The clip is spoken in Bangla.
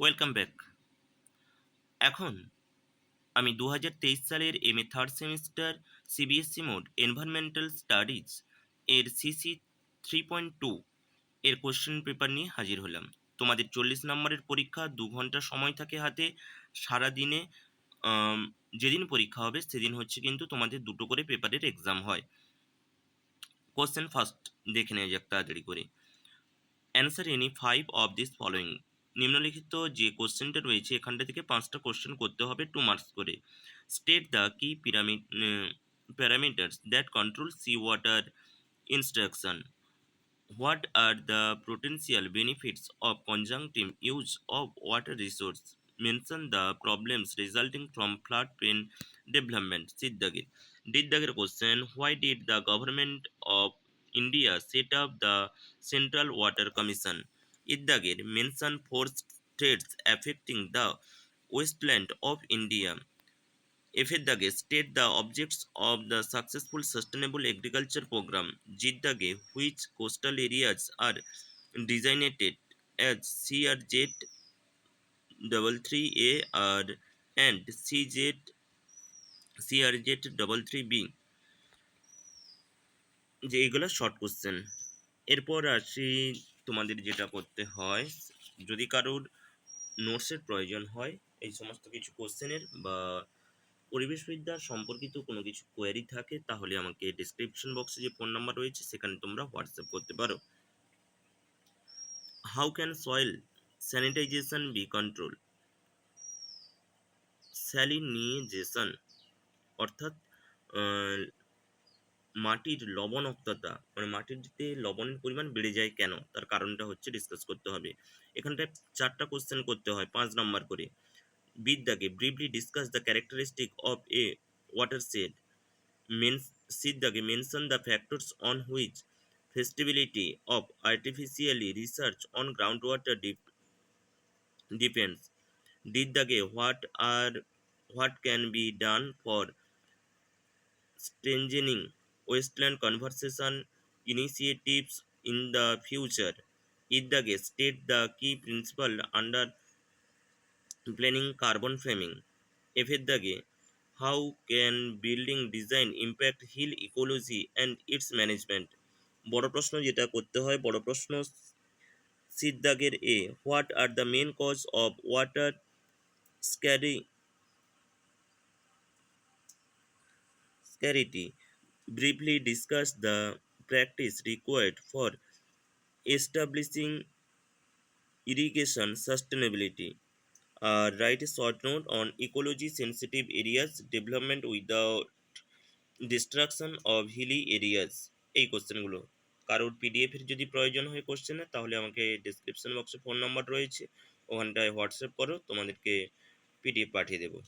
ওয়েলকাম ব্যাক এখন আমি দু হাজার তেইশ সালের M A third semester CBCS mode environmental studies এর সিসি থ্রি পয়েন্ট টু এর কোশ্চেন পেপার নিয়ে হাজির হলাম। তোমাদের চল্লিশ নম্বরের পরীক্ষা দু ঘণ্টা সময় থাকে হাতে। সারাদিনে যেদিন পরীক্ষা হবে সেদিন হচ্ছে কিন্তু তোমাদের দুটো করে পেপারের এক্সাম হয়। কোশ্চেন ফার্স্ট দেখে নেওয়া যাক তাড়াতাড়ি করে। Answer any five of this following নিম্নলিখিত যে কোশ্চেনটা রয়েছে, এখানটা থেকে পাঁচটা কোশ্চেন করতে হবে টু মার্কস করে। State the key pyramid parameters that control sea water instruction what are the potential benefits of conjunctive use of water resource mention the problems resulting from flood plain development সিদ্দাগির ডিদ্দাগের question why did the government of India set up the central water commission ইদ্দাগের mention four states affecting the wasteland of India. এফের দাগে state the objects of the successful sustainable agriculture programme. জির দাগে which coastal areas are designated as C R Z double three A R and C Z, C R Z double three B. যে এগুলো শর্ট কোশ্চেন। এরপর আসি তোমাদের যেটা করতে হয়, যদি কারোর নোটসের প্রয়োজন হয়, এই সমস্ত কিছু কোশ্চেনের বা পরিবেশবিদ্যা সম্পর্কিত কোনো কিছু কোয়ারি থাকে, তাহলে আমাকে ডিসক্রিপশন বক্সে যে ফোন নাম্বার রয়েছে, সেখানে তোমরা হোয়াটসঅ্যাপ করতে পারো। How can soil sanitization be control salinization অর্থাৎ মাটির লবণাক্ততা মানে মাটিতে লবণের পরিমাণ বেড়ে যায় কেন? তার কারণটা হচ্ছে ডিসকাস করতে হবে। এখানটায় চারটা কোশ্চেন করতে হয়, পাঁচ নম্বর করে। বিদ্যাকে briefly discuss the characteristic of a watershed main সিদ্ধাকে mention the factors on which feasibility of artificially research on ground water dip depends দিদ্দাকে what are what can be done for strengthening wasteland conversation initiatives in the future it the state the key principal under planning carbon framing এফের দাগে how can building design impact hill ecology and its management বড় প্রশ্ন যেটা করতে হয়, বড় প্রশ্ন সিদ্দাগের এ what are the main cause of water scary scarcity Briefly discuss the practice required for establishing irrigation sustainability. Uh, write a short note on ecology sensitive areas development without destruction of hilly areas এই কোশ্চেনগুলো কারোর পিডিএফ এর যদি প্রয়োজন হয় কোশ্চেনের তাহলে আমাকে ডিসক্রিপশন বক্সে ফোন নাম্বার রয়েছে ওখানটায় হোয়াটসঅ্যাপ করো তোমাদেরকে পিডিএফ পাঠিয়ে দেবো